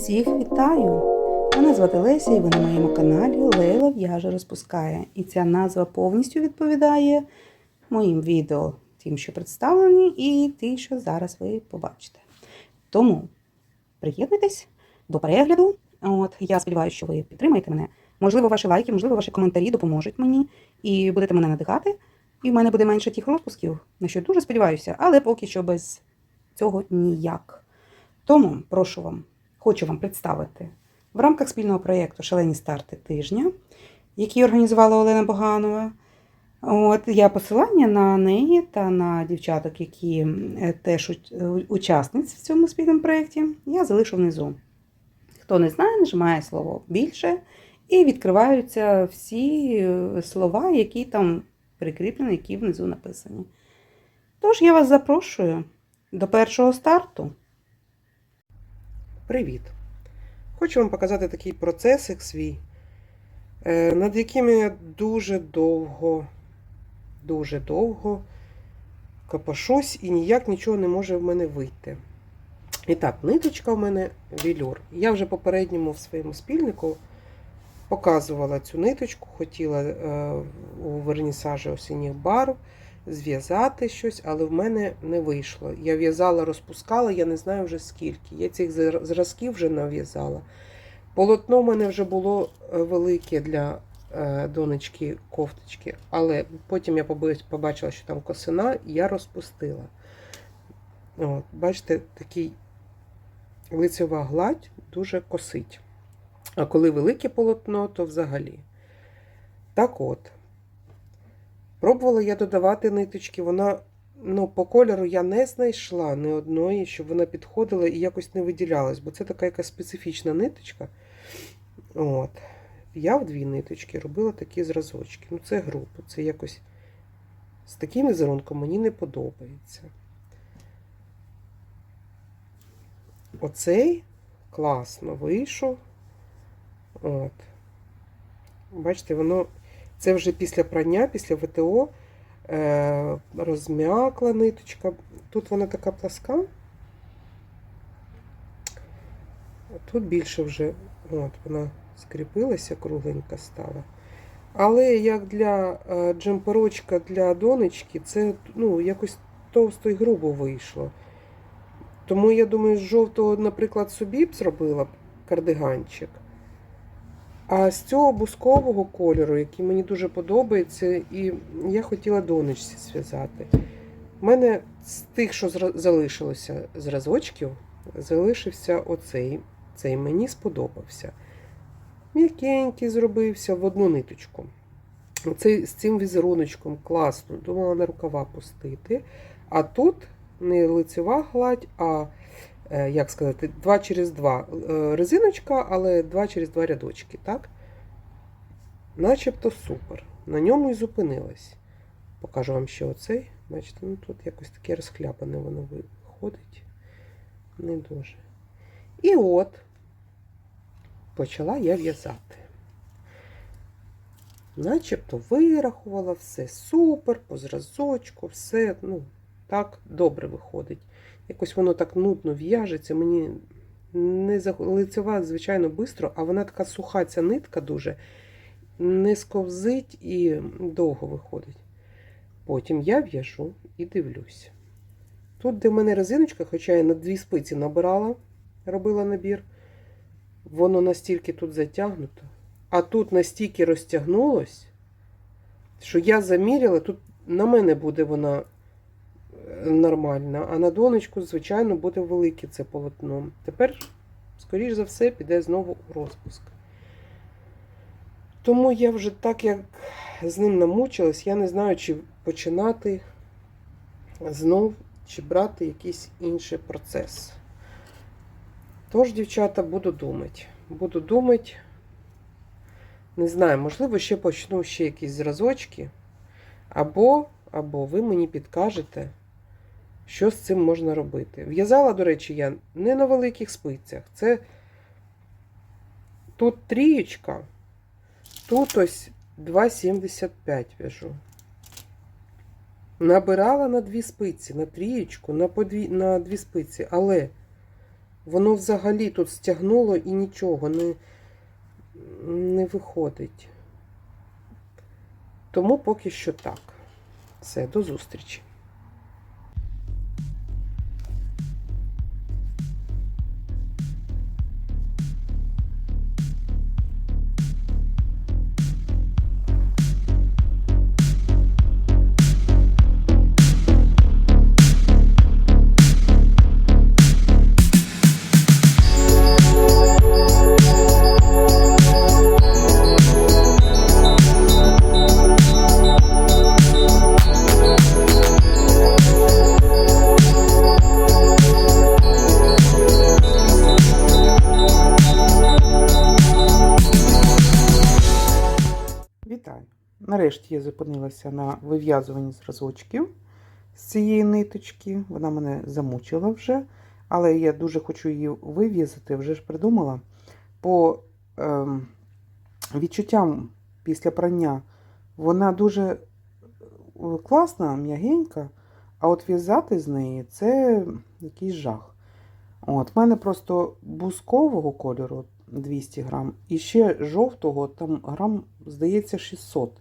Всіх вітаю! Мене звати Леся і ви на моєму каналі Лейла в'яже розпускає. І ця назва повністю відповідає моїм відео, тим, що представлені, і ті, що зараз ви побачите. Тому приєднуйтесь до перегляду. От, я сподіваюся, що ви підтримаєте мене. Можливо, ваші лайки, можливо, ваші коментарі допоможуть мені і будете мене надихати. І в мене буде менше тих розпусків, на що дуже сподіваюся, але поки що без цього ніяк. Тому прошу вам, хочу вам представити в рамках спільного проєкту Шалені старти тижня, який організувала Олена Боганова. От я посилання на неї та на дівчаток, які е, теж е, учасниць в цьому спільному проєкті, я залишу внизу. Хто не знає, нажимає слово більше, і відкриваються всі е, слова, які там прикріплені, які внизу написані. Тож я вас запрошую до першого старту. Привіт! Хочу вам показати такий процесик свій, е, над яким я дуже довго, дуже довго копошусь і ніяк нічого не може в мене вийти. І так, ниточка в мене вілюр. Я вже попередньому в своєму спільнику показувала цю ниточку, хотіла е, у вернісажі осінніх барв зв'язати щось, але в мене не вийшло. Я в'язала, розпускала, я не знаю вже скільки. Я цих зразків вже нав'язала. Полотно в мене вже було е, велике для е, донечки кофточки, але потім я побачила, що там косина, і я розпустила. От, бачите, такий лицева гладь дуже косить. А коли велике полотно, то взагалі. Так от. Пробувала я додавати ниточки, вона ну, по кольору я не знайшла ні одної, щоб вона підходила і якось не виділялась, бо це така якась специфічна ниточка. От. Я в дві ниточки робила такі зразочки. Ну, це група, це якось з таким візерунком мені не подобається. Оцей класно вийшов. От. Бачите, воно це вже після прання, після ВТО е, розм'якла ниточка. Тут вона така пласка. Тут більше вже от, вона скріпилася, кругленька стала. Але як для е, джемперочка для донечки, це ну, якось товсто і грубо вийшло. Тому я думаю, з жовтого, наприклад, собі б зробила б кардиганчик. А з цього бускового кольору, який мені дуже подобається, і я хотіла донечці зв'язати. У мене з тих, що залишилося зразочків, залишився оцей. Цей мені сподобався. М'якенький зробився в одну ниточку. Оцей з цим візеруночком класно. Думала на рукава пустити. А тут не лицева гладь, а як сказати, 2 через 2 резиночка, але 2 через 2 рядочки, так? Начебто супер. На ньому і зупинилась. Покажу вам ще оцей. Бачите, ну тут якось таке розхляпане воно виходить. Не дуже. І от почала я в'язати. Начебто вирахувала все супер, по зразочку, все, ну, так добре виходить. Якось воно так нудно в'яжеться. Мені не за- лицева, звичайно, швидко, а вона така суха, ця нитка дуже не сковзить і довго виходить. Потім я в'яжу і дивлюсь. Тут, де в мене резиночка, хоча я на дві спиці набирала, робила набір, воно настільки тут затягнуто, а тут настільки розтягнулось, що я заміряла, тут на мене буде вона нормальна, а на донечку, звичайно, буде велике це полотно. Тепер, скоріш за все, піде знову у розпуск. Тому я вже так як з ним намучилась, я не знаю, чи починати знов, чи брати якийсь інший процес. Тож, дівчата, буду думати. Буду думати. Не знаю, можливо, ще почну ще якісь зразочки. Або, або ви мені підкажете, що з цим можна робити. В'язала, до речі, я не на великих спицях. Це тут трієчка, тут ось 2,75 в'яжу. Набирала на дві спиці, на трієчку, на, по дві, на дві спиці, але Воно взагалі тут стягнуло і нічого не, не виходить. Тому поки що так. Все, до зустрічі. Зупинилася на вив'язуванні зразочків з цієї ниточки. Вона мене замучила вже, але я дуже хочу її вив'язати, вже ж придумала. По ем, відчуттям після прання вона дуже е, класна, м'ягенька, а от в'язати з неї це якийсь жах. От, в мене просто бускового кольору 200 грам, і ще жовтого, там грам, здається, 600.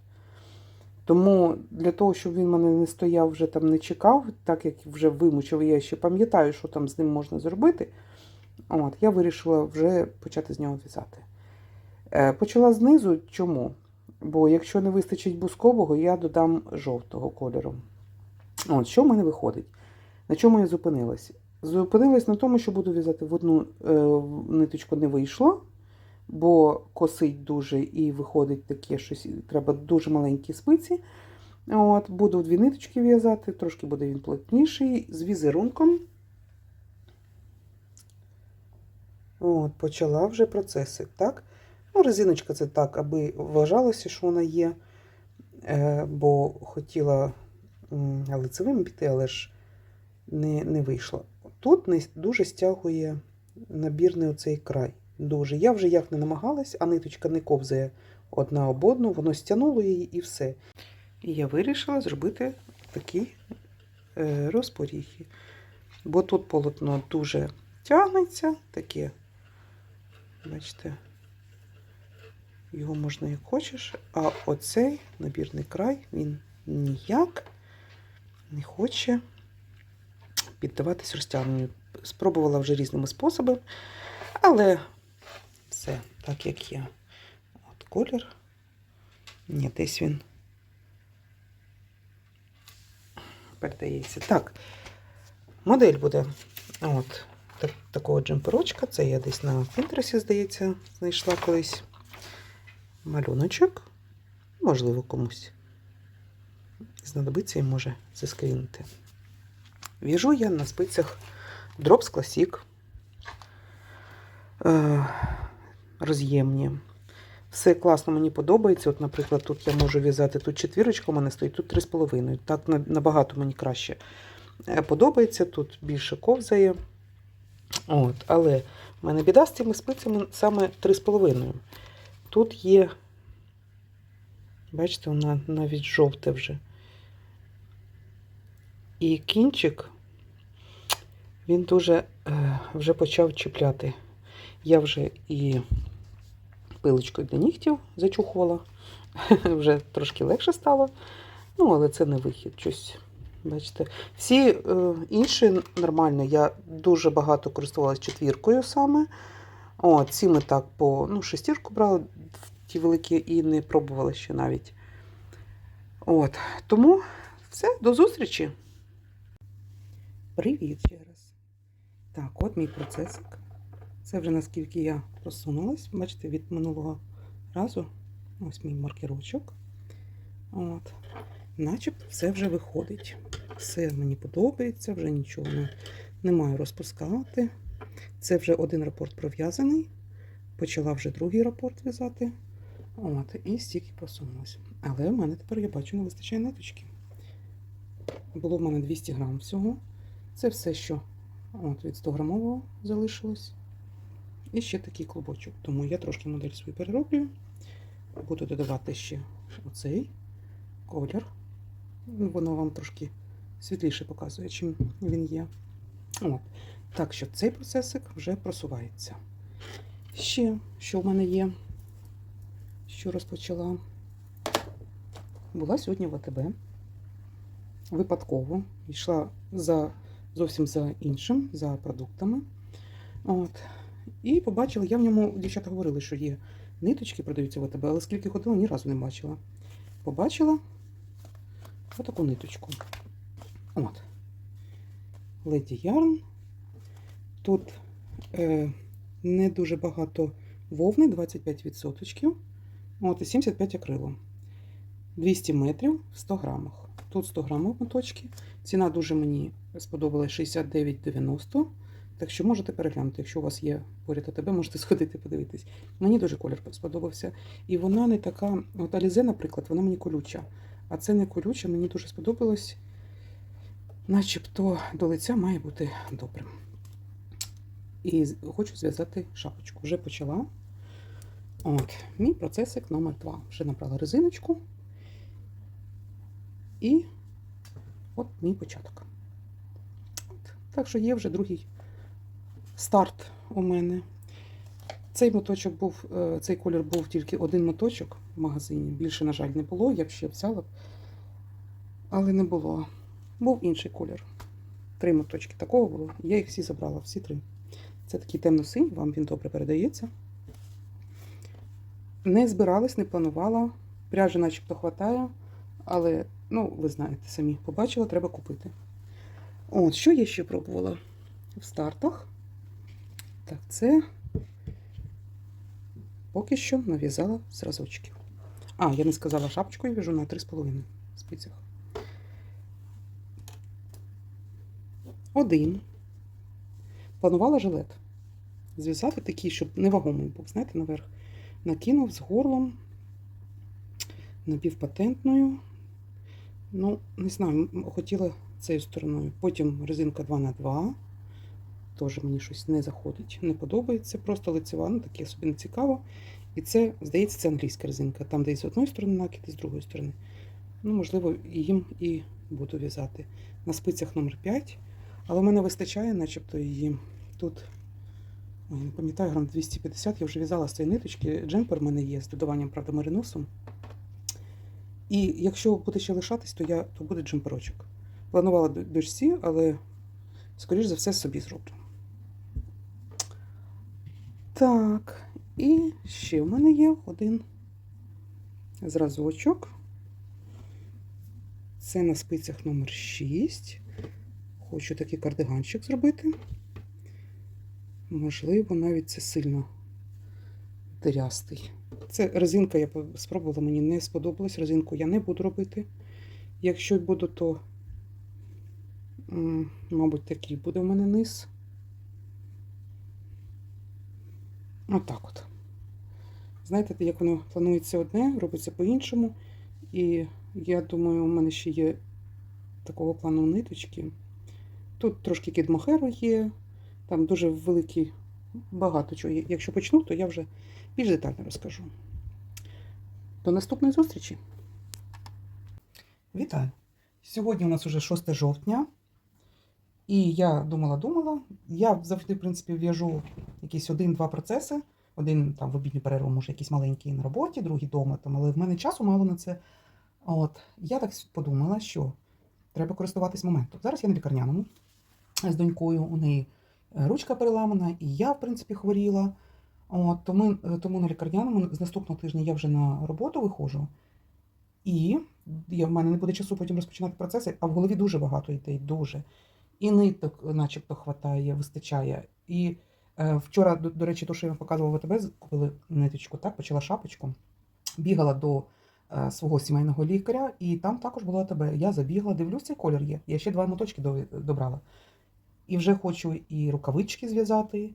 Тому для того, щоб він мене не стояв, вже там не чекав, так як вже вимучив, я ще пам'ятаю, що там з ним можна зробити. От, я вирішила вже почати з нього в'язати. Е, почала знизу. Чому? Бо якщо не вистачить бускового, я додам жовтого кольору. От, що в мене виходить? На чому я зупинилась? Зупинилась на тому, що буду в'язати в одну е, ниточку не вийшло, бо косить дуже і виходить таке щось, треба дуже маленькі спиці. От, буду дві ниточки в'язати, трошки буде він плотніший, з візерунком. От, почала вже процесик, так? Ну, резиночка це так, аби вважалося, що вона є. Е, бо хотіла лицевим піти, але ж не, не вийшло. Тут не дуже стягує набірний оцей край. Дуже. Я вже як не намагалась, а ниточка не ковзає одна об одну, воно стягнуло її і все. І я вирішила зробити такі е, розпоріхи. Бо тут полотно дуже тягнеться, таке, бачите, його можна як хочеш, а оцей набірний край, він ніяк не хоче піддаватись розтягненню. Спробувала вже різними способами, але все так, як є. От колір. Ні, десь він передається. Так, модель буде от так, такого джемперочка. Це я десь на Пінтересі, здається, знайшла колись малюночок. Можливо, комусь знадобиться і може заскрінити. В'яжу я на спицях Drops Classic е, роз'ємні. Все класно мені подобається. От, наприклад, тут я можу в'язати, тут четвірочка у мене стоїть, тут 3,5. Так набагато мені краще е, подобається, тут більше ковзає. От, але в мене біда з цими спицями саме 3,5. Тут є, бачите, вона навіть жовте вже. І кінчик, він дуже е, вже почав чіпляти. Я вже і пилочкою для нігтів зачухувала, вже трошки легше стало. Ну, але це не вихід. Щось, бачите. Всі е, інші нормально. Я дуже багато користувалася четвіркою саме. О, ці ми так по ну, шестірку брала в ті великі і не пробувала ще навіть. От. Тому все, до зустрічі. Привіт ще раз. Так, от мій процесик. Це вже наскільки я просунулась. Бачите, від минулого разу. Ось мій маркерочок. От. Начебто все вже виходить. Все мені подобається, вже нічого не, не маю розпускати. Це вже один рапорт пров'язаний. Почала вже другий рапорт в'язати. От, і стільки просунулась. Але в мене тепер, я бачу, не вистачає ниточки. Було в мене 200 грам всього. Це все, що от, від 100 грамового залишилось. І ще такий клубочок. Тому я трошки модель свою перероблю. Буду додавати ще оцей колір. Воно вам трошки світліше показує, чим він є. От. Так що цей процесик вже просувається. Ще, що в мене є, що розпочала. Була сьогодні в АТБ. Випадково йшла за зовсім за іншим, за продуктами. От. І побачила, я в ньому, дівчата говорили, що є ниточки, продаються в АТБ, але скільки ходила, ні разу не бачила. Побачила отаку ниточку. От. Леді Ярн. Тут е, не дуже багато вовни, 25%. От, і 75 акрилу. 200 метрів в 100 грамах. Тут 100 грамів моточки. Ціна дуже мені сподобалась 69,90. Так що можете переглянути, якщо у вас є поряд АТБ, можете сходити подивитись. Мені дуже колір сподобався. І вона не така. От Алізе, наприклад, вона мені колюча. А це не колюча, мені дуже сподобалось. Начебто до лиця має бути добрим. І хочу зв'язати шапочку. Вже почала. От, мій процесик номер 2. Вже набрала резиночку. І от мій початок. От. Так що є вже другий старт у мене. Цей моточок був, е, цей колір був тільки один моточок в магазині. Більше, на жаль, не було. Я б ще взяла, б, але не було. Був інший колір. Три моточки такого було. Я їх всі забрала, всі три. Це такий темно-синій, вам він добре передається. Не збиралась, не планувала. Пряжі начебто хватає, але, ну, ви знаєте самі, побачила, треба купити. От, що я ще пробувала в стартах? Так, це поки що нав'язала зразочки. А, я не сказала, шапочку я в'яжу на 3,5 спицях. Один. Планувала жилет. Зв'язати такий, щоб невагомий був, знаєте, наверх. Накинув з горлом напівпатентною. Ну, не знаю, хотіла цією стороною. Потім резинка 2х2. Теж мені щось не заходить, не подобається. Просто лицева, ну таке собі не цікаво. І це, здається, це англійська резинка. Там, де з одної сторони накид, і з другої сторони. Ну, можливо, їм і буду в'язати. На спицях номер 5. Але в мене вистачає, начебто, її тут. Ой, не пам'ятаю, грам 250. Я вже в'язала з цієї ниточки. Джемпер в мене є з додаванням, правда, мариносом. І якщо буде ще лишатись, то я то буде джемперочок. Планувала до- дочці, але, скоріш за все, собі зроблю. Так, і ще в мене є один зразочок. Це на спицях номер 6. Хочу такий кардиганчик зробити. Можливо, навіть це сильно дирястий. Це резинка, я спробувала, мені не сподобалась. Резинку я не буду робити. Якщо буду, то, мабуть, такий буде в мене низ. Отак от. Знаєте, як воно планується одне, робиться по-іншому. І я думаю, у мене ще є такого плану ниточки. Тут трошки кідмохеру є, там дуже великий, багато чого. Якщо почну, то я вже більш детально розкажу. До наступної зустрічі. Вітаю! Сьогодні у нас уже 6 жовтня. І я думала-думала. Я завжди, в принципі, в'яжу якісь один-два процеси. Один там в обідню перерву, може, якийсь маленький на роботі, другий вдома, там, але в мене часу мало на це. От, я так подумала, що треба користуватись моментом. Зараз я на лікарняному з донькою, у неї е, ручка переламана, і я, в принципі, хворіла. От, тому, е, тому на лікарняному з наступного тижня я вже на роботу виходжу. І я, в мене не буде часу потім розпочинати процеси, а в голові дуже багато ідей, дуже. І ниток, начебто, хватає, вистачає. І вчора, до, до речі, то, що я вам показувала в АТБ, купили ниточку, так, почала шапочку, бігала до е, свого сімейного лікаря, і там також було АТБ. Я забігла, дивлюсь, цей колір є. Я ще два моточки до- добрала. І вже хочу і рукавички зв'язати,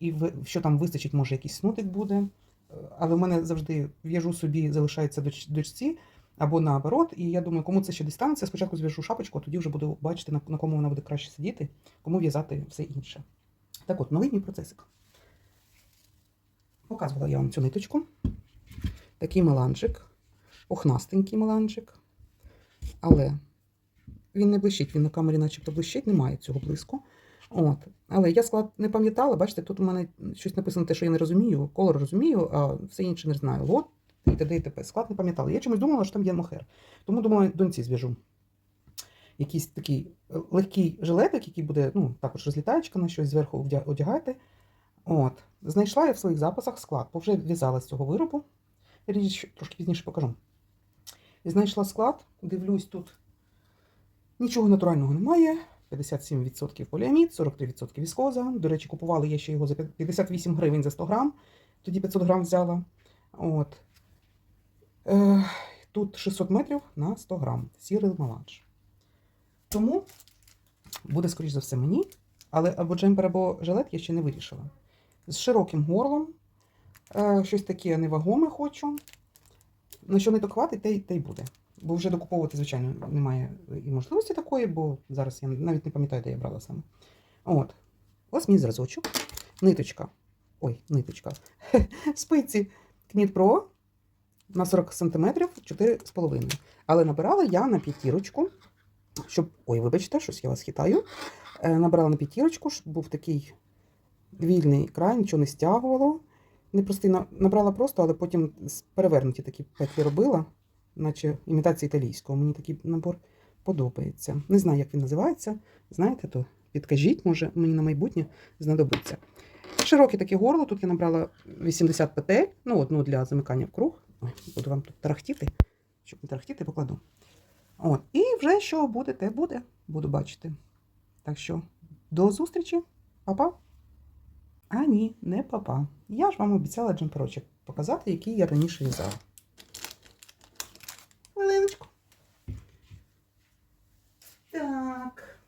і що там вистачить, може, якийсь снутик буде. Е, Але в мене завжди в'яжу собі, залишається доч, дочці або наоборот. І я думаю, кому це ще дистанція, спочатку зв'яжу шапочку, а тоді вже буду бачити, на кому вона буде краще сидіти, кому в'язати все інше. Так от, новий процесик. Показувала я вам цю ниточку. Такий меланжик, охнастенький меланжик. Але він не блищить, він на камері начебто блищить, немає цього блиску. От. Але я склад не пам'ятала, бачите, тут у мене щось написано те, що я не розумію, колор розумію, а все інше не знаю. Лот і т.д. і т.п. Склад не пам'ятала. Я чомусь думала, що там є мохер. Тому думала, доньці зв'яжу. Якийсь такий е, легкий жилетик, який буде, ну, також розлітаєчка на щось зверху одягати. От. Знайшла я в своїх записах склад, бо вже в'язала з цього виробу. Річ трошки пізніше покажу. Знайшла склад, дивлюсь, тут нічого натурального немає. 57% поліамід, 43% віскоза. До речі, купувала я ще його за 58 гривень за 100 грам. Тоді 500 грам взяла. От. Е, тут 600 метрів на 100 грам. Сірий меланж. Тому буде, скоріш за все, мені. Але або джемпер, або жилет я ще не вирішила. З широким горлом. Е, щось таке невагоме хочу. На що не то хватить, те, й- те й буде. Бо вже докуповувати, звичайно, немає і можливості такої, бо зараз я навіть не пам'ятаю, де я брала саме. От. Ось мій зразочок. Ниточка. Ой, ниточка. Спиці Pro на 40 см 4,5. Але набирала я на п'ятірочку, щоб. Ой, вибачте, щось я вас хитаю. Е, Набирала на п'ятірочку, щоб був такий вільний край, нічого не стягувало. Не простий, на- набрала просто, але потім перевернуті такі петлі робила, наче імітація італійського. Мені такий набор подобається. Не знаю, як він називається. Знаєте, то підкажіть, може, мені на майбутнє знадобиться. Широке таке горло. Тут я набрала 80 петель, ну, одну для замикання в круг. Ой, буду вам тут тарахтіти, щоб не тарахтіти, покладу. От. І вже що буде, те буде. Буду бачити. Так що до зустрічі, Па-па. А ні, не папа. Я ж вам обіцяла джемперочок показати, який я раніше в'язала. Хвилиночку. Так.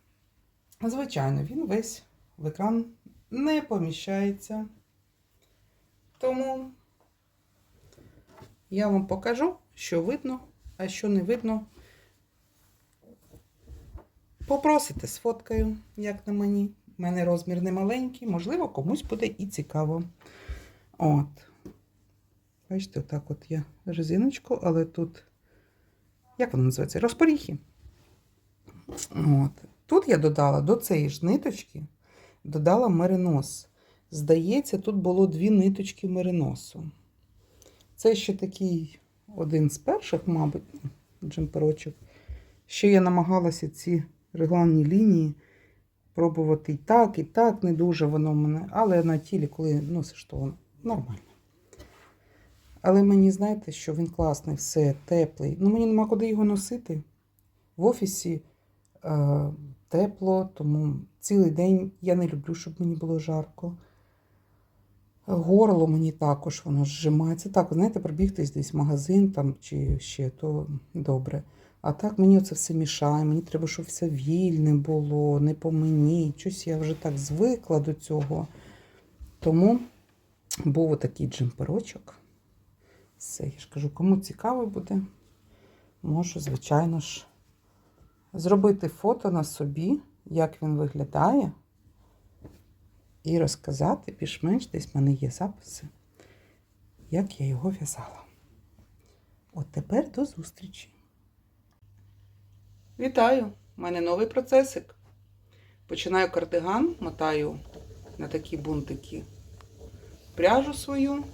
Звичайно, він весь в екран не поміщається. Тому я вам покажу, що видно, а що не видно. Попросите з фоткою, як на мені. У мене розмір не маленький, можливо, комусь буде і цікаво. От. Бачите, отак от є резиночку, але тут, як воно називається? Розпоріхи. От. Тут я додала до цієї ж ниточки, додала меринос. Здається, тут було дві ниточки мериносу. Це ще такий один з перших, мабуть, джемперочок. Ще я намагалася ці регланні лінії пробувати і так, і так, не дуже воно мене. Але на тілі, коли носиш, то воно нормально. Але мені знаєте, що він класний, все теплий. Ну, мені нема куди його носити. В офісі е, тепло, тому цілий день я не люблю, щоб мені було жарко. Горло мені також воно зжимається. Так, знаєте, пробігтись десь в магазин там чи ще, то добре. А так мені це все мішає. Мені треба, щоб все вільне було, не по мені. Щось я вже так звикла до цього. Тому був отакий джемперочок. Все, я ж кажу, кому цікаво буде, можу, звичайно ж, зробити фото на собі, як він виглядає, і розказати більш-менш десь в мене є записи, як я його в'язала. От тепер до зустрічі. Вітаю! У мене новий процесик. Починаю кардиган, мотаю на такі бунтики пряжу свою.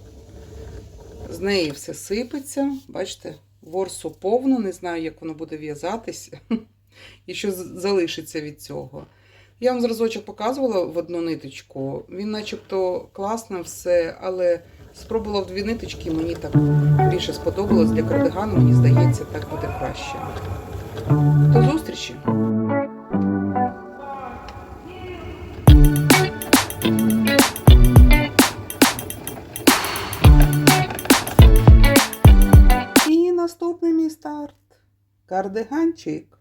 З неї все сипеться. Бачите, ворсу повно, не знаю, як воно буде в'язатись. І що залишиться від цього. Я вам зразочок показувала в одну ниточку. Він начебто класно все, але спробувала в дві ниточки, мені так більше сподобалось для кардигану, мені здається, так буде краще. До зустрічі! І наступний мій старт. Кардиганчик.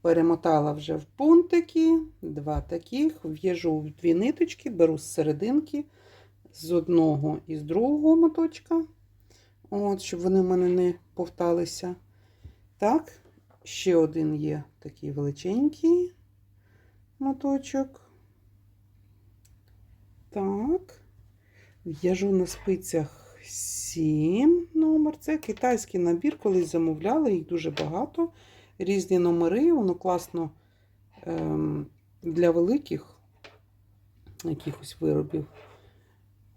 Перемотала вже в пунктики, два таких, в'яжу в дві ниточки, беру з серединки, з одного і з другого моточка. От, щоб вони в мене не повталися. Так, ще один є такий величенький моточок. Так. В'яжу на спицях 7 номер. Це китайський набір, колись замовляла, їх дуже багато. Різні номери, воно класно ем, для великих якихось виробів.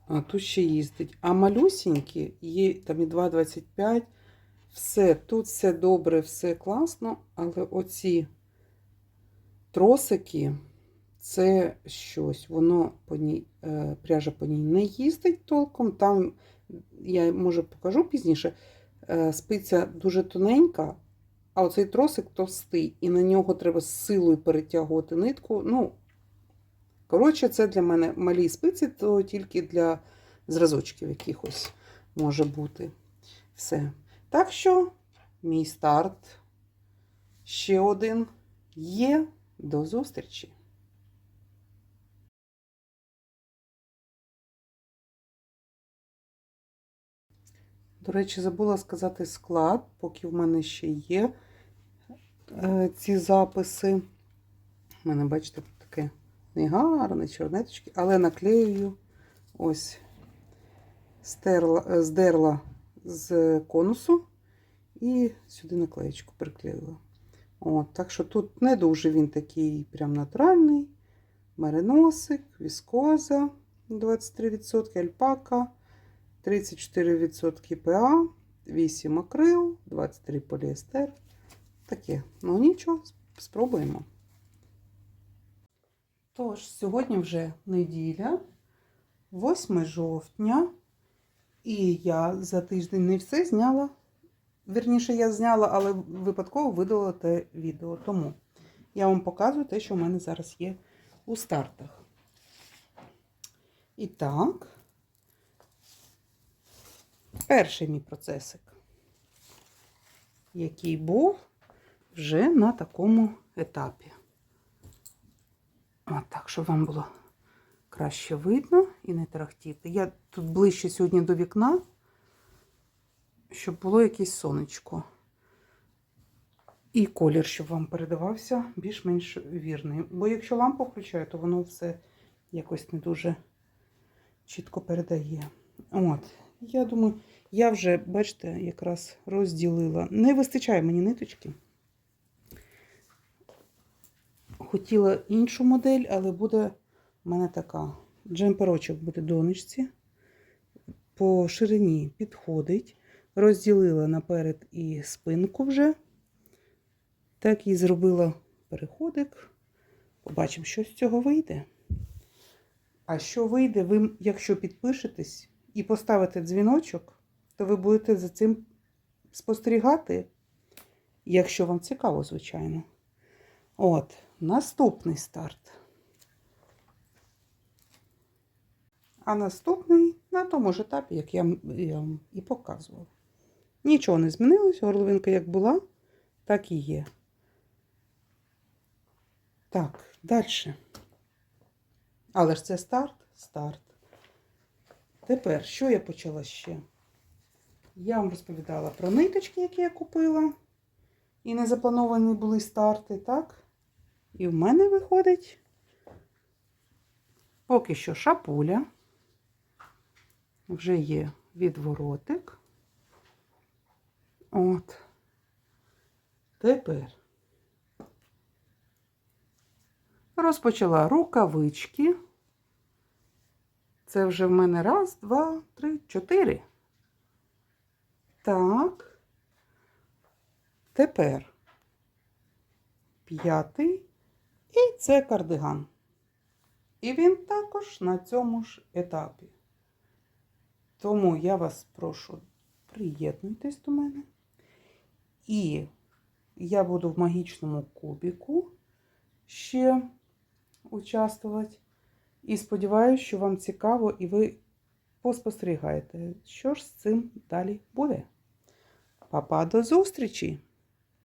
А тут ще їздить. А малюсінькі є там і 2,25. Все, тут все добре, все класно, але оці тросики це щось. Воно по ній, е, пряжа по ній не їздить толком. Там, я може покажу пізніше, е, спиця дуже тоненька, а оцей тросик товстий, і на нього треба з силою перетягувати нитку. Ну, коротше, це для мене малі спиці, то тільки для зразочків якихось може бути. Все. Так що, мій старт ще один є. До зустрічі! До речі, забула сказати склад, поки в мене ще є е, ці записи. У мене, бачите, таке негарне, чорнеточки, але наклеюю ось стерла, е, здерла з конусу і сюди наклеєчку приклеїла. От, так що тут не дуже він такий прям натуральний. Мериносик, віскоза 23%, альпака, 34% ПА, 8 акрил, 23 поліестер. Таке. Ну нічого, спробуємо. Тож, сьогодні вже неділя, 8 жовтня, і я за тиждень не все зняла. Вірніше, я зняла, але випадково видала те відео. Тому я вам показую те, що в мене зараз є у стартах. І так, перший мій процесик, який був вже на такому етапі. От так, щоб вам було краще видно і не тарахтіти. Я тут ближче сьогодні до вікна щоб було якесь сонечко. І колір, щоб вам передавався більш-менш вірний. Бо якщо лампу включаю, то воно все якось не дуже чітко передає. От, я думаю, я вже, бачите, якраз розділила. Не вистачає мені ниточки. Хотіла іншу модель, але буде в мене така. Джемперочок буде донечці. По ширині підходить розділила наперед і спинку вже. Так і зробила переходик. Побачимо, що з цього вийде. А що вийде, ви, якщо підпишетесь і поставите дзвіночок, то ви будете за цим спостерігати, якщо вам цікаво, звичайно. От, наступний старт. А наступний на тому ж етапі, як я, я вам і показувала. Нічого не змінилось, горловинка як була, так і є. Так, далі. Але ж це старт, старт. Тепер, що я почала ще? Я вам розповідала про ниточки, які я купила. І не заплановані були старти, так? І в мене виходить поки що шапуля. Вже є відворотик. От. Тепер розпочала рукавички. Це вже в мене раз, два, три, чотири. Так. Тепер п'ятий. І це кардиган. І він також на цьому ж етапі. Тому я вас прошу, приєднуйтесь до мене. І я буду в магічному кубіку ще участвувати. І сподіваюся, що вам цікаво і ви поспостерігаєте, що ж з цим далі буде. Папа, до зустрічі!